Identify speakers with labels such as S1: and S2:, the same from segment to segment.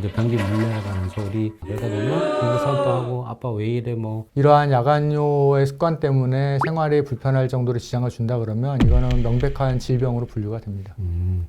S1: 이제 변기 물 내려가는 소리 그러다 보면 부부싸움도 하고 아빠 왜 이래 뭐
S2: 이러한 야간요의 습관 때문에 생활에 불편할 정도로 지장을 준다 그러면 이거는 명백한 질병으로 분류가 됩니다.
S1: 음.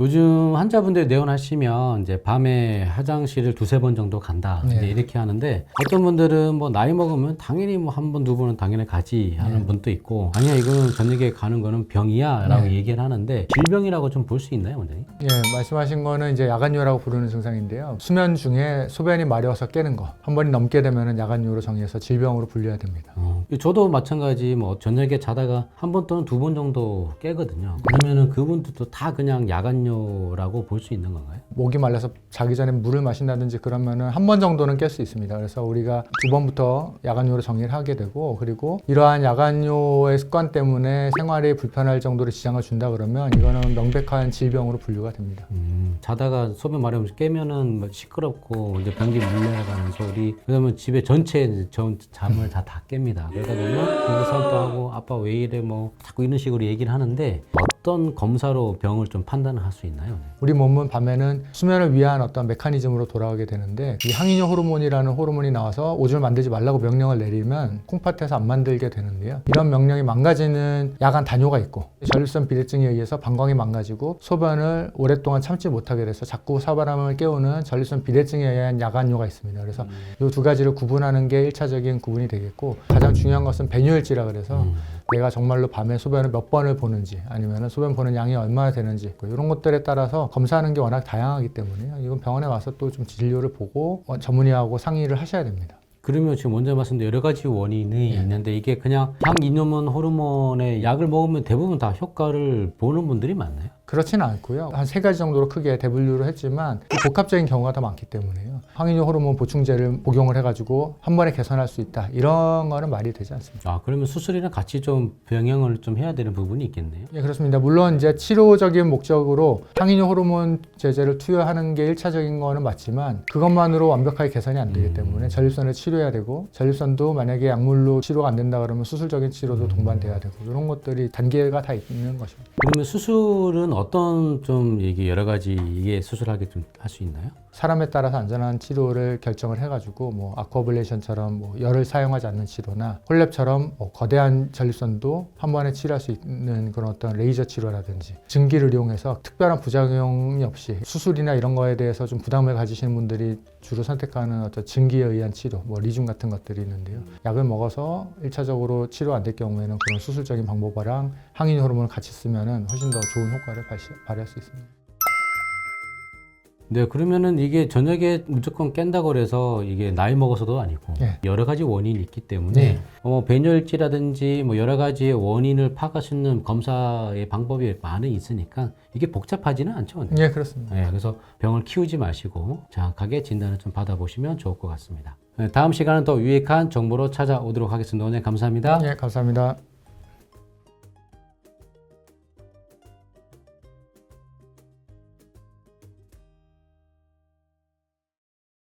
S1: 요즘 환자분들 내원하시면 이제 밤에 화장실을 두세 번 정도 간다
S2: 네.
S1: 이렇게 하는데 어떤 분들은 뭐 나이 먹으면 당연히 뭐 한 번 두 번은 당연히 가지 하는
S2: 네.
S1: 분도 있고 아니야 이거는 저녁에 가는 거는 병이야라고
S2: 네.
S1: 얘기를 하는데 질병이라고 좀 볼 수 있나요, 원장님?
S2: 예, 말씀하신 거는 이제 야간요라고 부르는 증상인데요. 수면 중에 소변이 마려워서 깨는 거. 한 번이 넘게 되면 야간요로 정해서 질병으로 분류해야 됩니다.
S1: 어, 저도 마찬가지 뭐 저녁에 자다가 한 번 또는 두 번 정도 깨거든요. 그러면은 그분들도 다 그냥 야간 요라고 볼 수 있는 건가요?
S2: 목이 말라서 자기 전에 물을 마신다든지 그러면은 한 번 정도는 깰 수 있습니다. 그래서 우리가 두 번부터 야간요로 정의를 하게 되고 그리고 이러한 야간요의 습관 때문에 생활에 불편할 정도로 지장을 준다 그러면 이거는 명백한 질병으로 분류가 됩니다.
S1: 음, 자다가 소변 마려우면서 깨면은 뭐 시끄럽고 이제 변기 물 내려가는 소리 그러면 집에 전체 전 잠을 다 다 깹니다. 그러다 보면 부부 싸움도 하고 아빠 왜 이래 뭐 자꾸 이런 식으로 얘기를 하는데 어떤 검사로 병을 좀 판단을 할수 있나요?
S2: 우리 몸은 밤에는 수면을 위한 어떤 메커니즘으로 돌아가게 되는데 이 항이뇨 호르몬이라는 호르몬이 나와서 오줌을 만들지 말라고 명령을 내리면 콩팥에서 안 만들게 되는데요. 이런 명령이 망가지는 야간 단뇨가 있고 전립선 비대증에 의해서 방광이 망가지고 소변을 오랫동안 참지 못하게 돼서 자꾸 사바람을 깨우는 전립선 비대증에 의한 야간뇨가 있습니다. 그래서 이두 가지를 구분하는 게 1차적인 구분이 되겠고 가장 중요한 것은 배뇨일지라 그래서
S1: 음.
S2: 내가 정말로 밤에 소변을 몇 번을 보는지 아니면 소변 보는 양이 얼마나 되는지 뭐 이런 것들에 따라서 검사하는 게 워낙 다양하기 때문에요. 이건 병원에 와서 또 좀 진료를 보고 어, 전문의하고 상의를 하셔야 됩니다.
S1: 그러면 지금 먼저 말씀드린 여러 가지 원인이 있는데 이게 그냥 항이뇨몬 호르몬의 약을 먹으면 대부분 다 효과를 보는 분들이 많나요?
S2: 그렇지는 않고요. 한 세 가지 정도로 크게 대분류를 했지만 이 복합적인 경우가 더 많기 때문에요. 항이뇨 호르몬 보충제를 복용을 해가지고 한 번에 개선할 수 있다 이런 거는 말이 되지 않습니다.
S1: 아 그러면 수술이랑 같이 좀 병행을 좀 해야 되는 부분이 있겠네요.
S2: 예, 그렇습니다. 물론 이제 치료적인 목적으로 항이뇨 호르몬 제제를 투여하는 게 1차적인 거는 맞지만 그것만으로 완벽하게 개선이 안 되기 때문에 전립선을 치료해야 되고 전립선도 만약에 약물로 치료가 안 된다 그러면 수술적인 치료도 동반돼야 되고 이런 것들이 단계가 다 있는 것입니다.
S1: 그러면 수술은 어떤 좀 이게 여러 가지 이게 수술하게 좀 할 수 있나요?
S2: 사람에 따라서 안전한 치료를 결정을 해가지고 뭐 아쿠아블레이션처럼 뭐 열을 사용하지 않는 치료나 홀랩처럼 뭐 거대한 전립선도 한 번에 치료할 수 있는 그런 어떤 레이저 치료라든지 증기를 이용해서 특별한 부작용이 없이 수술이나 이런 거에 대해서 좀 부담을 가지시는 분들이 주로 선택하는 어떤 증기에 의한 치료, 뭐 리줌 같은 것들이 있는데요. 약을 먹어서 일차적으로 치료 안 될 경우에는 그런 수술적인 방법이랑 항인 호르몬을 같이 쓰면은 훨씬 더 좋은 효과를 발시, 발휘할 수 있습니다.
S1: 네, 그러면은 이게 저녁에 무조건 깬다고 그래서 이게 나이 먹어서도 아니고
S2: 예.
S1: 여러 가지 원인이 있기 때문에
S2: 네.
S1: 어, 배뇨일지라든지 뭐 여러 가지의 원인을 파악할 수 있는 검사의 방법이 많이 있으니까 이게 복잡하지는 않죠.
S2: 예, 그렇습니다.
S1: 네, 그래서 병을 키우지 마시고 정확하게 진단을 좀 받아보시면 좋을 것 같습니다. 네, 다음 시간은 더 유익한 정보로 찾아오도록 하겠습니다. 오늘 감사합니다.
S2: 예, 감사합니다.